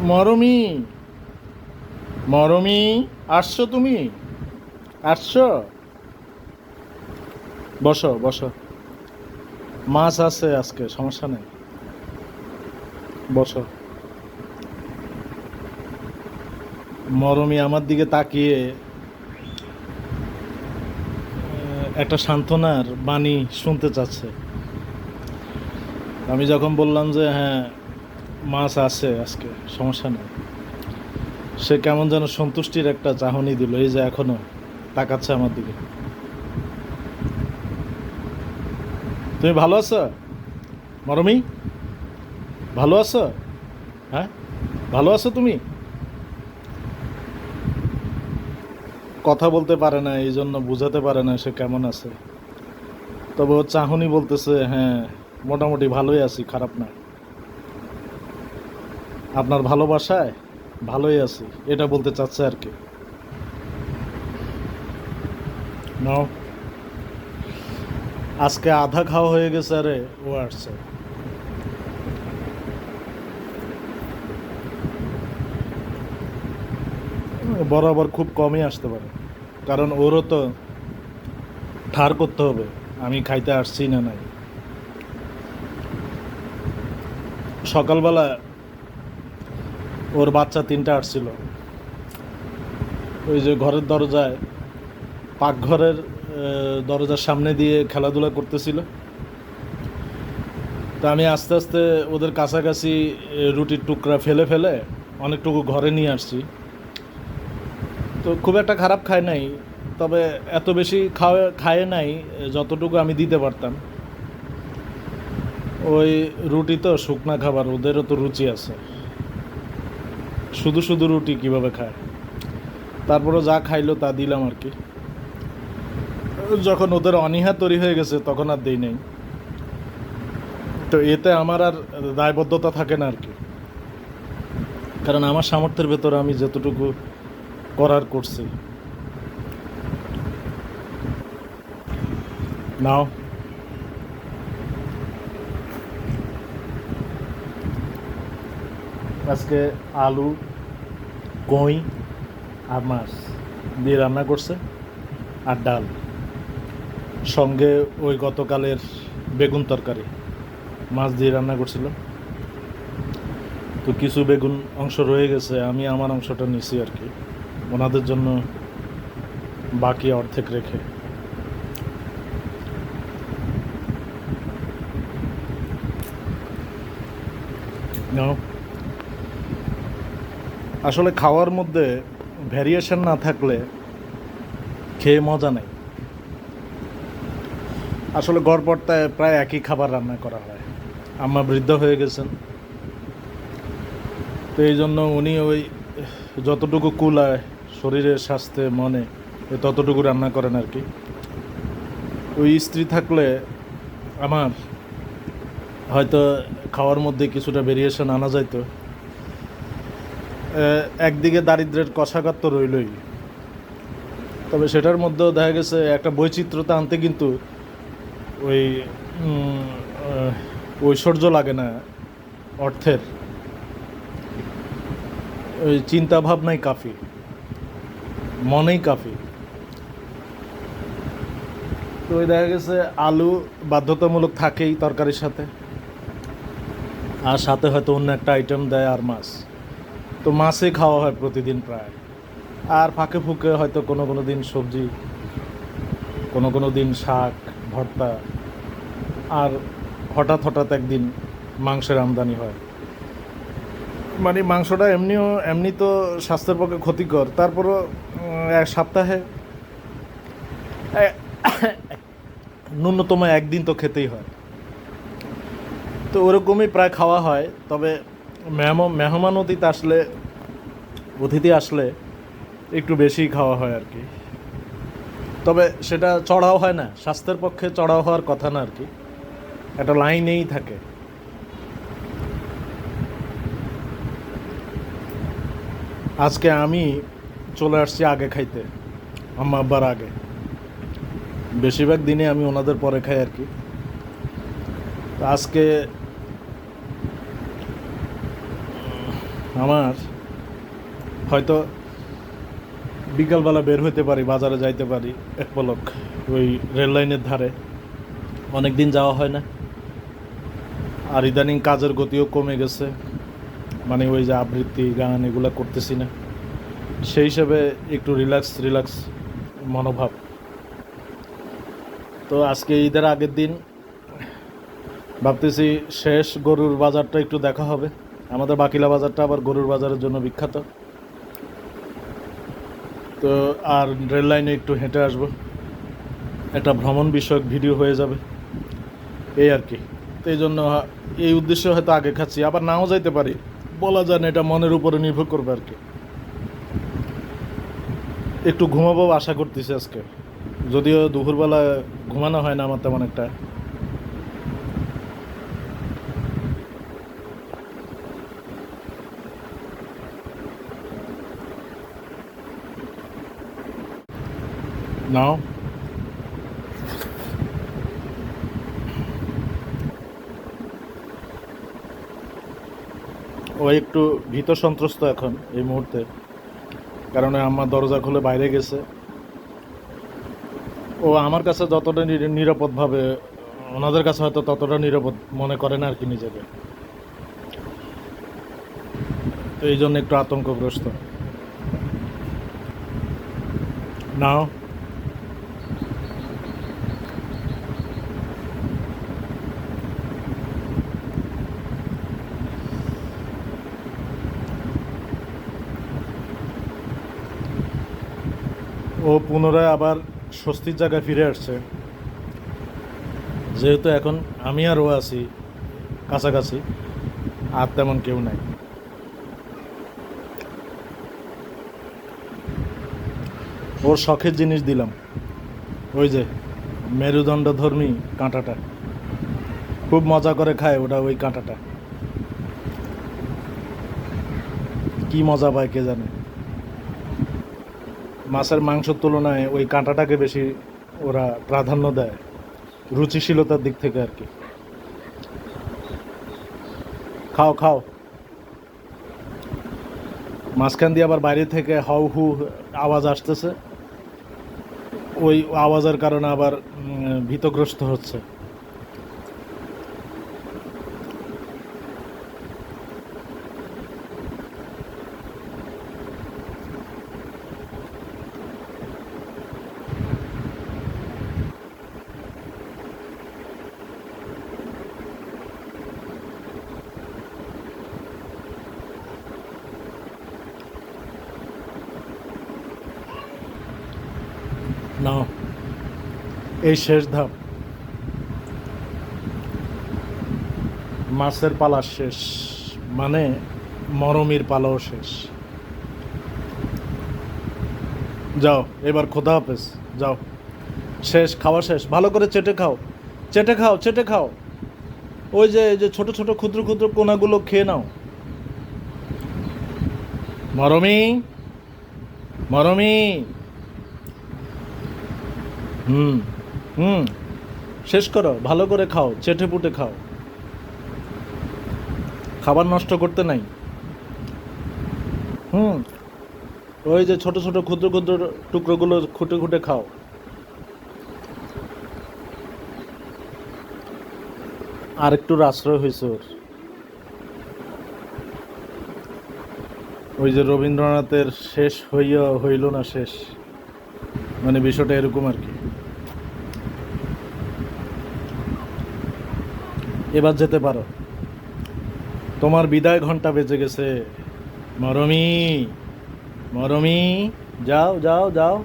মরমি মরমি, আসছো তুমি? আসছো? বসো বসো। মাছ আছে আজকে, সমস্যা নেই। বসো। মরমি আমার দিকে তাকিয়ে একটা সান্ত্বনার বাণী শুনতে চাচ্ছে। আমি যখন বললাম যে হ্যাঁ মাছ আছে আজকে, সমস্যা নেই। সে কেমন যেন সন্তুষ্টির একটা চাহনি দিল, এই যে এখনও তাকাচ্ছে আমার দিকে। তুমি ভালো আছো? মরমি? ভালো আছো? হ্যাঁ? ভালো আছো তুমি? কথা বলতে পারে না, এই জন্য বুঝাতে পারে না সে কেমন আছে। তবে ও চাহনি বলতেছে হ্যাঁ মোটামুটি ভালোই আছি, খারাপ না। আপনার ভালোবাসায় ভালোই আছি, এটা বলতে চাচ্ছে আর কি। নাও। আজকে আধা খাওয়া হয়ে গেছে, আরে ও আসছে। বরাবর খুব কমই আসতে পারে, কারণ ওরও তো ঠার করতে হবে, আমি খাইতে আসছি না নাই। সকালবেলা ওর বাচ্চা তিনটা আসছিল। ওই যে ঘরের দরজায়, পাকঘরের দরজার সামনে দিয়ে খেলাধুলা করতেছিল। তা আমি আস্তে আস্তে ওদের কাছাকাছি রুটির টুকরা ফেলে ফেলে অনেকটুকু ঘরে নিয়ে আসছি। তো খুব একটা খারাপ খায় নাই, তবে এত বেশি খাওয়া, খায় নাই যতটুকু আমি দিতে পারতাম। ওই রুটি তো শুকনা খাবার, ওদেরও তো রুচি আছে। শুধু শুধু রুটি কীভাবে খায়? তারপরে যা খাইলো তা দিলাম আর কি। যখন ওদের অনীহা তৈরি হয়ে গেছে, তখন আর দিই নেই। তো এতে আমার আর দায়বদ্ধতা থাকে না আর কি। কারণ আমার সামর্থ্যের ভেতরে আমি যতটুকু করার করছি। নাও। আজকে আলু কই, আর মাছ দিয়ে রান্না করছে, আর ডাল। সঙ্গে ওই গতকালের বেগুন তরকারি, মাছ দিয়ে রান্না করছিল। তো কিছু বেগুন অংশ রয়ে গেছে, আমি আমার অংশটা নিছি আর কি। ওনাদের জন্য বাকি অর্ধেক রেখে। নাও আসলে খাওয়ার মধ্যে ভ্যারিয়েশন না থাকলে খেয়ে মজা নেই। আসলে গড়পড়তায় প্রায় একই খাবার রান্না করা হয়। আম্মা বৃদ্ধ হয়ে গেছেন। তো এই জন্য উনি ওই যতটুকু কুলায় শরীরের স্বাস্থ্যে, মনে ততটুকু রান্না করেন আর কি। ওই স্ত্রী থাকলে আমার হয়তো খাওয়ার মধ্যে কিছুটা ভেরিয়েশন আনা যাইতো। একদিকে দারিদ্রের কষাঘাত তো রইলই। তবে সেটার মধ্যেও দেখা গেছে, একটা বৈচিত্র্যতা আনতে কিন্তু ওই ঐশ্বর্য লাগে না অর্থের। ওই চিন্তাভাবনাই কাফি, মনেই কাফি। তো ওই দেখা গেছে, আলু বাধ্যতামূলক থাকেই তরকারির সাথে, আর সাথে হয়তো অন্য একটা আইটেম দেয় আর মাছ। তো মাছে খাওয়া হয় প্রতিদিন প্রায়। আর ফাঁকে ফুঁকে হয়তো কোনো কোনো দিন সবজি, কোনো কোনো দিন শাক, ভর্তা, আর হঠাৎ হঠাৎ একদিন মাংসের আমদানি হয়। মানে মাংসটা এমনিও, এমনি তো স্বাস্থ্যের পক্ষে ক্ষতিকর। তারপরও এক সপ্তাহে ন্যূনতম একদিন তো খেতেই হয়। তো ওরকমই প্রায় খাওয়া হয়, তবে মেহমান অতীত আসলে, অতিথি আসলে একটু বেশি খাওয়া হয় আর কি। তবে সেটা চড়াও হয় না, স্বাস্থ্যের পক্ষে চড়াও হওয়ার কথা না আর কি। একটা লাইনেই থাকে। আজকে আমি চলে আসছি আগে খাইতে, আম্মা আব্বার আগে। বেশিরভাগ দিনে আমি ওনাদের পরে খাই আর কি। আজকে আমার হয়তো বিকালবেলা বের হইতে পারি, বাজারে যাইতে পারি, এক পলক ওই রেল লাইনের ধারে। অনেক দিন যাওয়া হয় না। আর ইদানিং কাজের গতিও কমে গেছে। মানে ওই যে আবৃত্তি, গান এগুলো করতেছি না। সেই হিসাবে একটু রিল্যাক্স রিল্যাক্স মনোভাব। তো আজকে ঈদের আগের দিন ভাবতেছি শেষ গরুর বাজারটা একটু দেখা হবে। আমাদের বাকিলা বাজারটা আবার গরুর বাজারের জন্য বিখ্যাত। তো আর রেল লাইনে একটু হেঁটে আসব। একটা ভ্রমণ বিষয়ক ভিডিও হয়ে যাবে। এই আর কি। তো এই জন্য এই উদ্দেশ্যে হয়তো আগে খাচ্ছি, আবার নাও যাইতে পারি। বলা যায় না, এটা মনের উপরে নির্ভর করবে আর কি। একটু ঘুমাবো আশা করতেছি আজকে। যদিও দুপুরবেলা ঘুমানো হয় না আমার তেমন একটা। নাও ও একটু ভীত সন্ত্রস্ত এখন এই মুহূর্তে। কারণ আমার দরজা খুলে বাইরে গেছে। ও আমার কাছে যতটা নির- নিরাপদভাবে, ওনাদের কাছে হয়তো ততটা নিরাপদ মনে করে না আর কি নিজেকে। এই জন্য একটু আতঙ্কগ্রস্ত। নাও। ও পুনরায় আবার স্বস্তির জায়গায় ফিরে আসছে। যেহেতু এখন আমি আর ও আছি কাছাকাছি, আর তেমন কেউ নাই। ওর শখের জিনিস দিলাম। ওই যে মেরুদণ্ড ধর্মী কাঁটাটা। খুব মজা করে খায় ওটা ওই কাঁটাটা। কি মজা পায় কে জানে? মাছের মাংসের তুলনায় ওই কাঁটাটাকে বেশি ওরা প্রাধান্য দেয়, রুচিশীলতার দিক থেকে আর কি। খাও খাও। মাঝখান দিয়ে আবার বাইরে থেকে হাউ, হু আওয়াজ আসতেছে। ওই আওয়াজের কারণে আবার ভীতগ্রস্ত হচ্ছে। নাও এই শেষ ধাপ। মাছের পালা শেষ মানে মরমির পালাও শেষ। যাও, এবার খোদা হাফেজ, যাও। শেষ, খাওয়া শেষ, ভালো করে চেটে খাও। চেটে খাও চেটে খাও। ওই যে যে ছোট ছোট ক্ষুদ্র ক্ষুদ্র কোনাগুলো খেয়ে নাও। মরমি মরমি। হুম হুম। শেষ করো, ভালো করে খাও, চেটে পুটে খাও। খাবার নষ্ট করতে নাই। হুম, ওই যে ছোট ছোট ক্ষুদ্র ক্ষুদ্র টুকরোগুলো খুঁটে খুঁটে খাও। আর একটু আশ্রয় হয়েছে ওর। ওই যে রবীন্দ্রনাথের শেষ হইয়া হইল না শেষ। মানে বিষয়টা এরকম আর কি। এবার যেতে পারো। তোমার বিদায় ঘণ্টা বেজে গেছে। মরমি মরমি যাও যাও যাও।